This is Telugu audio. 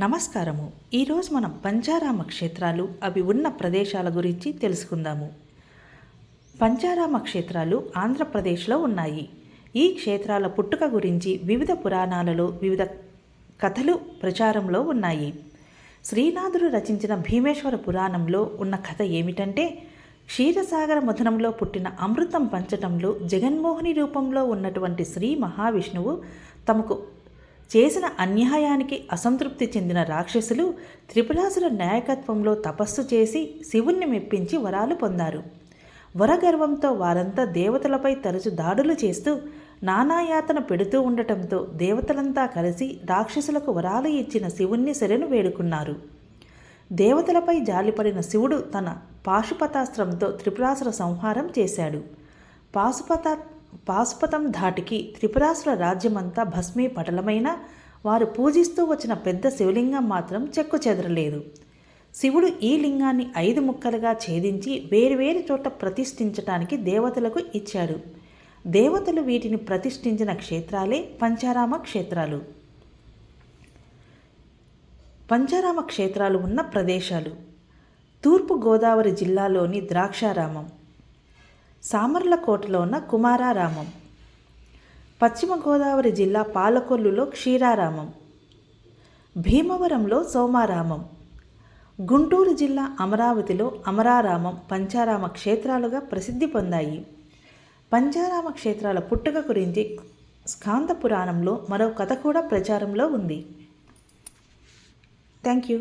నమస్కారము. ఈరోజు మనం పంచారామ క్షేత్రాలు అవి ఉన్న ప్రదేశాల గురించి తెలుసుకుందాము. పంచారామ క్షేత్రాలు ఆంధ్రప్రదేశ్లో ఉన్నాయి. ఈ క్షేత్రాల పుట్టుక గురించి వివిధ పురాణాలలో వివిధ కథలు ప్రచారంలో ఉన్నాయి. శ్రీనాథుడు రచించిన భీమేశ్వర పురాణంలో ఉన్న కథ ఏమిటంటే క్షీరసాగర మథనంలో పుట్టిన అమృతం పంచటంలో జగన్మోహిని రూపంలో ఉన్నటువంటి శ్రీ మహావిష్ణువు తమకు చేసిన అన్యాయానికి అసంతృప్తి చెందిన రాక్షసులు త్రిపురాసుల నాయకత్వంలో తపస్సు చేసి శివుణ్ణి మెప్పించి వరాలు పొందారు. వరగర్వంతో వారంతా దేవతలపై తరచు దాడులు చేస్తూ నానాయాతన పెడుతూ ఉండటంతో దేవతలంతా కలిసి రాక్షసులకు వరాలు ఇచ్చిన శివుణ్ణి శరణు వేడుకున్నారు. దేవతలపై జాలిపడిన శివుడు తన పాశుపతాస్త్రంతో త్రిపురాసుర సంహారం చేశాడు. పాశుపత పాశుపతం ధాటికి త్రిపురాసుల రాజ్యమంతా భస్మీ పటలమైన వారు పూజిస్తూ వచ్చిన పెద్ద శివలింగం మాత్రం చెక్కు చెదరలేదు. శివుడు ఈ లింగాన్ని ఐదు ముక్కలుగా ఛేదించి వేరువేరు చోట ప్రతిష్ఠించటానికి దేవతలకు ఇచ్చాడు. దేవతలు వీటిని ప్రతిష్ఠించిన క్షేత్రాలే పంచారామ క్షేత్రాలు. పంచారామ క్షేత్రాలు ఉన్న ప్రదేశాలు. తూర్పు గోదావరి జిల్లాలోని ద్రాక్షారామం. సామర్లకోటలో ఉన్న కుమారారామం. పశ్చిమ గోదావరి జిల్లా పాలకొల్లులో క్షీరారామం. భీమవరంలో సోమారామం. గుంటూరు జిల్లా అమరావతిలో అమరారామం పంచారామ క్షేత్రాలుగా ప్రసిద్ధి పొందాయి. పంచారామ క్షేత్రాల పుట్టుక గురించి స్కాంత పురాణంలో మరో కథ కూడా ప్రచారంలో ఉంది. Thank you.